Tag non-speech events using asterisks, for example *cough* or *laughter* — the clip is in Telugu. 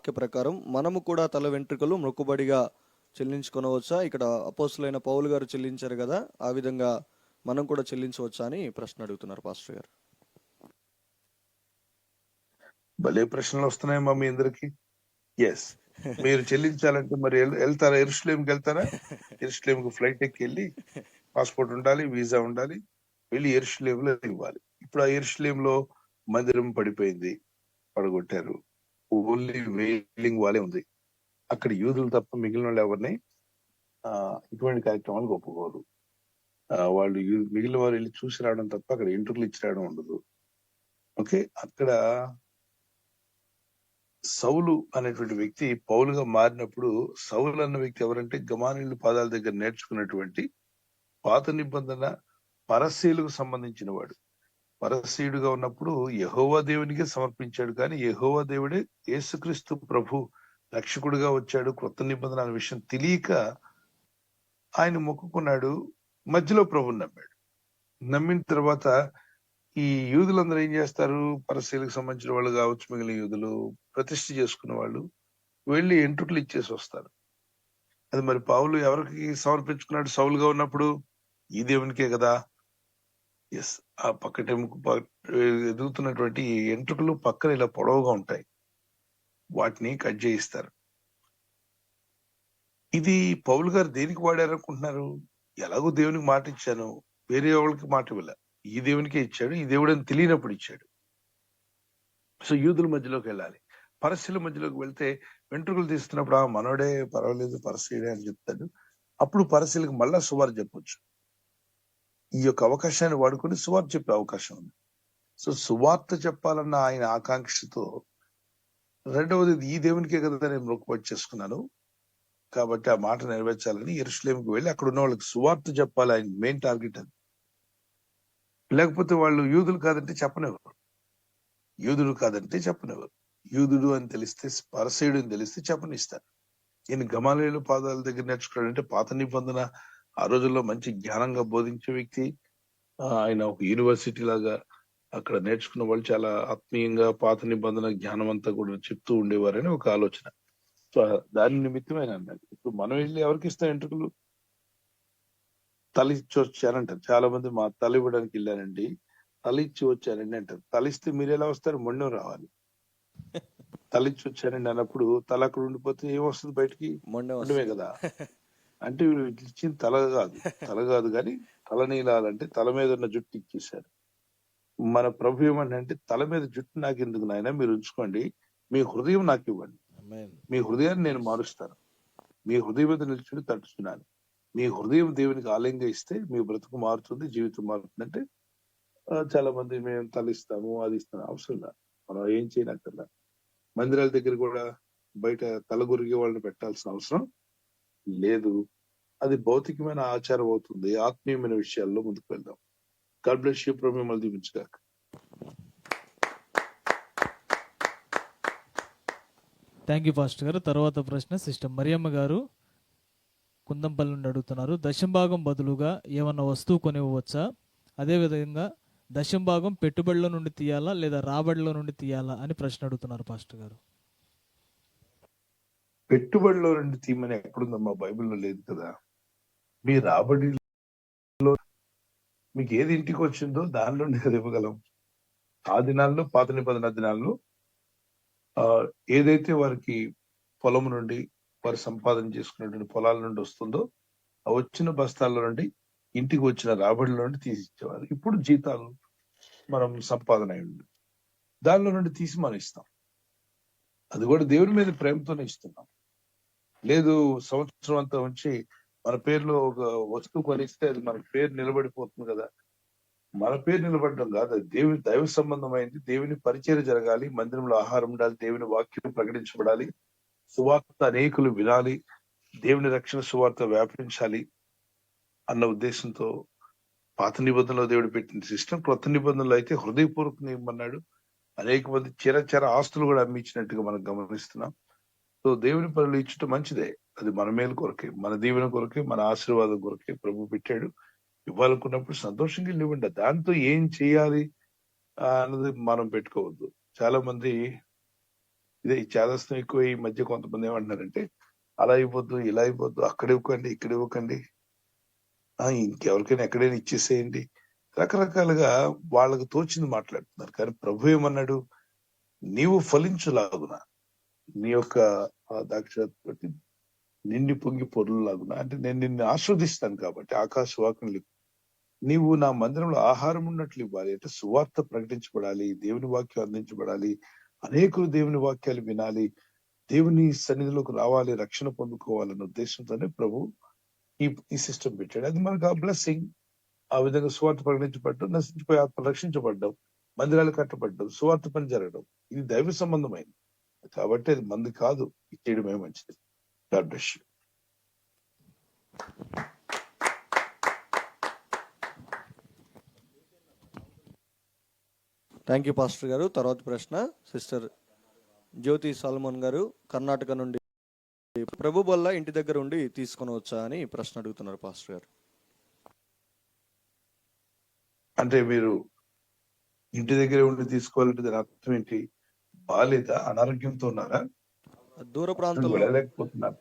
వాక్య ప్రకారం మనము కూడా తల వెంట్రుకలు మొక్కుబడిగా చెల్లించుకొనవచ్చా? ఇక్కడ అపోసులైన పౌలు గారు చెల్లించారు కదా ఆ విధంగా మనం కూడా చెల్లించవచ్చా అని ప్రశ్న అడుగుతున్నారు పాస్టర్ గారు. భలే ప్రశ్నలు వస్తున్నాయమ్మా మీ అందరికి. ఎస్ మీరు చెల్లించాలంటే మరి వెళ్తారా? ఎరుసలేంకి వెళ్తారా? ఎరుసలేంకి ఫ్లైట్ ఎక్కి వెళ్ళి పాస్పోర్ట్ ఉండాలి వీసా ఉండాలి వెళ్ళి ఎరుసలేం లో ఇవ్వాలి. ఇప్పుడు ఆ ఎరుసలేం లో మందిరం పడిపోయింది పడగొట్టారు. ఓన్లీ వెయిలింగ్ వాళ్ళే ఉంది. అక్కడ యూదులు తప్ప మిగిలిన వాళ్ళు ఎవరిని? ఆ ఇటువంటి కార్యక్రమాలకు ఒప్పుకోరు. వాళ్ళు మిగిలిన వారు వెళ్ళి చూసి రావడం తప్ప అక్కడ ఇంటర్వ్యూలు ఇచ్చి రావడం ఉండదు. ఓకే? అక్కడ సౌలు అనేటువంటి వ్యక్తి పౌలుగా మారినప్పుడు సౌలు అన్న వ్యక్తి ఎవరంటే గమానీయుల పాదాల దగ్గర నేర్చుకున్నటువంటి పాత నిబంధన పరశీలకు సంబంధించిన వాడు పరశీయుడుగా ఉన్నప్పుడు యహోవా దేవునికి సమర్పించాడు. కానీ యహోవా దేవుడే యేసుక్రీస్తు ప్రభు రక్షకుడిగా వచ్చాడు. కొత్త నిబంధన అనే విషయం తెలియక ఆయన మొక్కుకున్నాడు. మధ్యలో ప్రభుని నమ్మాడు. నమ్మిన తర్వాత ఈ యూదులందరూ ఏం చేస్తారు? పరశీలకు సంబంధించిన వాళ్ళు కావచ్చు మిగిలిన యూదులు ప్రతిష్ఠ చేసుకున్న వాళ్ళు వెళ్ళి ఎంట్రుకలు ఇచ్చేసి వస్తారు. అది మరి పావులు ఎవరికి సమర్పించుకున్నాడు? సౌలుగా ఉన్నప్పుడు? ఈ దేవునికే కదా. ఎస్ ఆ పక్కటెముకు ప- ఎదుగుతున్నటువంటి ఎంట్రుకలు పక్కన ఇలా పొడవుగా ఉంటాయి. వాటిని కట్ చేయిస్తారు. ఇది పౌలు గారు దేనికి వాడారు అనుకుంటున్నారు ఎలాగో దేవునికి మాట ఇచ్చాను వేరే వాళ్ళకి మాట ఇవ్వలే. ఈ దేవునికే ఇచ్చాడు ఈ దేవుడు అని తెలియనప్పుడు ఇచ్చాడు. సో యూదుల మధ్యలోకి వెళ్ళాలి. పరస్యుల మధ్యలోకి వెళ్తే వెంట్రుకలు తీస్తున్నప్పుడు ఆ మనోడే పర్వాలేదు పరస్యుడే అని చెప్తాడు. అప్పుడు పరస్యులకు మళ్ళా సువార్ చెప్పొచ్చు. ఈ యొక్క అవకాశాన్ని వాడుకొని సువార్త చెప్పే అవకాశం ఉంది. సో సువార్త చెప్పాలన్న ఆయన ఆకాంక్షతో రెండవది ఈ దేవునికే కదా నేను మొక్కుబడి చేసుకున్నాను. కాబట్టి ఆ మాట నెరవేర్చాలని ఎరుసలేంకి వెళ్ళి అక్కడ ఉన్న వాళ్ళకి సువార్త చెప్పాలి ఆయన మెయిన్ టార్గెట్ అది. లేకపోతే వాళ్ళు యూదులు కాదంటే చెప్పనివ్వరు. యూదుడు కాదంటే చెప్పనివ్వరు. యూదుడు అని తెలిస్తే పరసేయుడు అని తెలిస్తే చెప్పనిస్తారు. ఈయన గమాలయులు పాదాల దగ్గర నేర్చుకున్నాడంటే పాత నిబంధన ఆ రోజుల్లో మంచి జ్ఞానంగా బోధించే వ్యక్తి ఆయన ఒక యూనివర్సిటీ లాగా అక్కడ నేర్చుకున్న వాళ్ళు చాలా ఆత్మీయంగా పాత నిబంధన జ్ఞానం అంతా కూడా చెప్తూ ఉండేవారని ఒక ఆలోచన. సో దాని నిమిత్తమే ఆయన అన్నాడు ఇప్పుడు మనం వెళ్ళి ఎవరికి ఇస్తాం ఎంట్రుకలు? తల ఇచ్చి వచ్చానంటారు చాలా మంది మా తల ఇవ్వడానికి వెళ్ళానండి తల ఇచ్చి వచ్చానండి అంటారు. తల ఇస్తే మీరు ఎలా వస్తారు? మొండం రావాలి. తల ఇచ్చి వచ్చానండి అన్నప్పుడు తల అక్కడ ఉండిపోతే ఏం వస్తుంది బయటికి? మొండెం ఉండమే వస్తుంది. కదా. *laughs* అంటే వీళ్ళు ఇచ్చిన తల కాదు. తల కాదు కానీ తల నీలాలంటే తల మీద ఉన్న జుట్టు ఇచ్చేశారు మన ప్రభు ఏమంటే తల మీద జుట్టు నాకు ఎందుకు నాయన? మీరు ఉంచుకోండి. మీ హృదయం నాకు ఇవ్వండి. మీ హృదయాన్ని నేను మారుస్తాను. మీ హృదయం మీద నిల్చుని తట్టుచున్నాను మీ హృదయం దేవునికి ఆలయంగా ఇస్తే మీ బ్రతుకు మారుతుంది జీవితం మారుతుంది అంటే చాలా మంది మేము తలిస్తాము అది ఇస్తాము. అవసరం లేదు. మనం ఏం చేయనక్కర్లా మందిరాల దగ్గర కూడా బయట తలగురిగే వాళ్ళని పెట్టాల్సిన అవసరం లేదు. అది భౌతికమైన ఆచారం అవుతుంది. ఆత్మీయమైన విషయాల్లో ముందుకు వెళ్దాం. గాడ్ బ్లెస్ యూ ప్రభు మిమ్మల్ని దీవించగాక. థ్యాంక్ యూ ఫాస్టర్ గారు. తర్వాత ప్రశ్న సిస్టర్ మరియమ్మ గారు కుందంపల్లి నుండి అడుగుతున్నారు. దశంభాగం బదులుగా ఏమన్నా వస్తువు కొనివ్వచ్చా అదేవిధంగా దశంభాగం పెట్టుబడిలో నుండి తీయాలా లేదా రాబడిలో నుండి తీయాలా అని ప్రశ్న అడుగుతున్నారు పాస్టర్ గారు. పెట్టుబడిలో రెండు తీమని ఎక్కడుందమ్మా బైబిల్లో లేదు కదా. మీ రాబడిలో మీకు ఏది ఇంటికి వచ్చిందో దానిలో నేను ఇవ్వగలం. ఆ దినాల్లో పాత నిబంధన దినాల్లో ఆ ఏదైతే వారికి పొలం నుండి వారు సంపాదన చేసుకున్నటువంటి పొలాల నుండి వస్తుందో ఆ వచ్చిన బస్తాల్లో నుండి ఇంటికి వచ్చిన రాబడిలో నుండి తీసి ఇచ్చేవారు. ఇప్పుడు జీతాలు మనం సంపాదన అయి దానిలో నుండి తీసి మనం ఇస్తాం. అది కూడా దేవుని మీద ప్రేమతోనే ఇస్తున్నాం. లేదు సంవత్సరం అంతా ఉంచి మన పేరులో ఒక వస్తువు కొనిస్తే అది మన పేరు నిలబడిపోతుంది కదా. మన పేరు నిలబడడం కాదు దేవుని దైవ సంబంధమైంది. దేవుని పరిచయం జరగాలి మందిరంలో ఆహారం ఉండాలి దేవుని వాక్యం ప్రకటించబడాలి సువార్త అనేకులు వినాలి దేవుని రక్షణ సువార్త వ్యాపించాలి అన్న ఉద్దేశంతో పాత నిబంధనలో దేవుడు పెట్టిన సిస్టమ్ కొత్త నిబంధనలు అయితే హృదయపూర్వకంగా ఇమ్మన్నాడు. అనేక మంది చిర చిర ఆస్తులు కూడా అమ్మించినట్టుగా మనం గమనిస్తున్నాం. సో దేవుని పనులు ఇచ్చటం మంచిదే. అది మన మేలు కొరకే మన దీవెన కొరకే మన ఆశీర్వాదం కొరకే ప్రభు పెట్టాడు. ఇవ్వాలనుకున్నప్పుడు సంతోషంగా లేవండి ఇవ్వండి దాంతో ఏం చేయాలి అన్నది మనం పెట్టుకోవద్దు. చాలా మంది ఇదే ఈ చేదస్తం ఎక్కువ ఈ మధ్య కొంతమంది ఏమంటున్నారంటే అలా అయిపోద్దు ఇలా అయిపోద్దు అక్కడ ఇవ్వకండి ఇక్కడ ఇవ్వకండి. ఆ ఇంకెవరికైనా ఎక్కడైనా ఇచ్చేసేయండి. రకరకాలుగా వాళ్ళకు తోచింది మాట్లాడుతున్నారు. కానీ ప్రభు ఏమన్నాడు? నీవు ఫలించులాగున నీ యొక్క ఆ దాక్షాత్ బట్టి నిండి పొంగి పొరులాగున అంటే నేను నిన్ను ఆస్వాదిస్తాను కాబట్టి ఆకాశ వాకులు నీవు నా మందిరంలో ఆహారం ఉన్నట్లు ఇవ్వాలి అంటే సువార్త ప్రకటించబడాలి దేవుని వాక్యం అందించబడాలి అనేకులు దేవుని వాక్యాలు వినాలి దేవుని సన్నిధిలోకి రావాలి రక్షణ పొందుకోవాలన్న ఉద్దేశంతోనే ప్రభు ఈ ఈ సిస్టమ్ పెట్టాడు. అది మనకు ఆ బ్లెస్సింగ్. ఆ విధంగా సువార్త ప్రకటించబడ్డం నశించిపోయి ఆత్మ రక్షించబడ్డం మందిరాలు కట్టబడ్డం సువార్త పని జరగడం ఇది దైవ సంబంధమైనది కాబట్టి అది మంది కాదు. ఇచ్చేయడమే మంచిది? God bless you. Thank you pastor గారు. తర్వాత ప్రశ్న సిస్టర్ జ్యోతి సాల్మోన్ గారు కర్ణాటక నుండి ప్రభు బల్ల ఇంటి దగ్గర ఉండి తీసుకొని వచ్చా అని ప్రశ్న అడుగుతున్నారు పాస్టర్ గారు. అంటే మీరు ఇంటి దగ్గరే ఉండి తీసుకోవాలంటే దాని అర్థం ఏంటి? బాలేదా? అనారోగ్యంతో ఉన్నారా? దూర ప్రాంతంలో వెళ్ళలేకపోతున్నారు.